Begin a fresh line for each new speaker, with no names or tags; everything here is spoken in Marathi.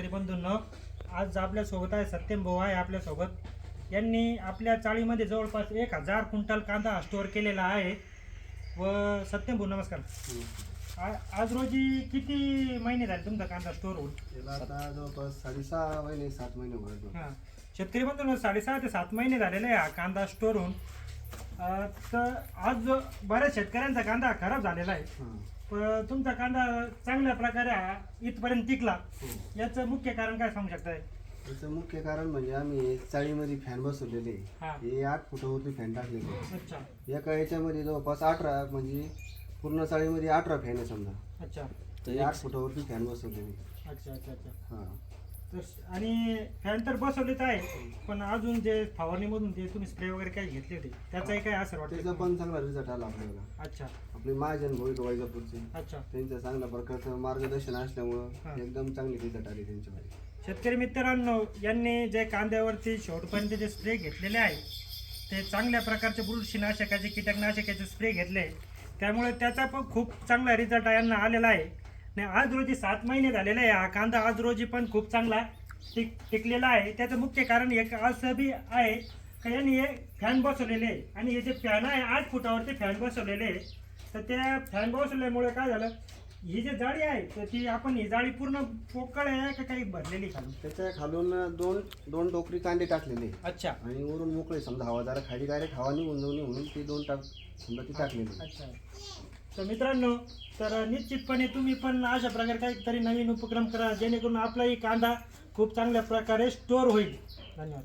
शेतकरी बंधूंनो आज आपल्यासोबत आहे सत्यम भाऊ आहे आपल्यासोबत यांनी आपल्या चाळीमध्ये जवळपास एक हजार क्विंटल कांदा स्टोअर केलेला आहे. व सत्यम भाऊ नमस्कार. आ- आज रोजी किती महिने झाले तुमचा कांदा स्टोअर होऊन?
त्याला आता जवळपास साडेसहा महिने सात महिने होत
हां. शेतकरी बंधूंनो साडेसहा ते सात महिने झालेले आहे हा कांदा स्टोअर होऊन. अं, तर आज जो बऱ्याच शेतकऱ्यांचा कांदा खराब झालेला आहे. पण तुमचा कांदा चांगल्या प्रकारे हा इथपर्यंत टिकला. याचं मुख्य कारण काय सांगू शकताय?
त्याचं मुख्य कारण म्हणजे आम्ही चाळीमध्ये फॅन बसवलेले.
हा.
हे आठ फुटावरती फॅन टाकलेले.
अच्छा.
एका याच्यामध्ये जवळपास अठरा म्हणजे पूर्ण चाळीमध्ये अठरा फॅन आहे समजा.
अच्छा.
तर आठ फुटावरती फॅन बसवलेले.
अच्छा अच्छा अच्छा.
हा.
तर आणि फॅन तर बसवलेच आहे पण अजून जे फवारणीमधून जे तुम्ही स्प्रे वगैरे काही घेतले होते त्याचाही काय असर
त्याचा
वाटतं
पण चांगला रिझल्ट आला आपल्याला.
अच्छा.
आपले महाजन भाऊ वायजापूरचे
अच्छा.
त्यांचं चांगल्या प्रकारचं मार्गदर्शन. असल्यामुळं एकदम चांगले रिझल्ट आले त्यांच्यामध्ये.
शेतकरी मित्रांनो यांनी जे कांद्यावरती शेवटपर्यंत जे स्प्रे घेतलेले आहे ते चांगल्या प्रकारचे बुरशीनाशकाचे कीटकनाशकाचे स्प्रे घेतले. त्यामुळे त्याचा पण खूप चांगला रिझल्ट यांना आलेला आहे. आणि आज रोजी सात महिने झालेले आहे. हा कांदा आज रोजी पण खूप चांगला टिक टिकलेला आहे. त्याचं मुख्य कारण एक असं बी आहे का यांनी हे फॅन बसवलेले आहे. आणि हे जे फॅन आहे आठ फुटावरती फॅन बसवलेले आहे. तर त्या फॅन बसवल्यामुळे काय झालं ही जी जाळी आहे तर ती आपण ही जाळी पूर्ण पोकळ आहे का काही भरलेली खाली
त्याच्या खालून दोन दोन टोकरी कांदे टाकलेले
अच्छा.
आणि वरून मोकळे समजा हवा जरा खाली डायरेक्ट हवा निघून जाऊ नये म्हणून ते दोन टाक समजा ती टाकलेली
अच्छा. तर मित्रांनो तर निश्चितपणे तुम्ही पण अशा प्रकारे काहीतरी नवीन उपक्रम करा जेणेकरून आपलाही कांदा खूप चांगल्या प्रकारे स्टोअर होईल. धन्यवाद.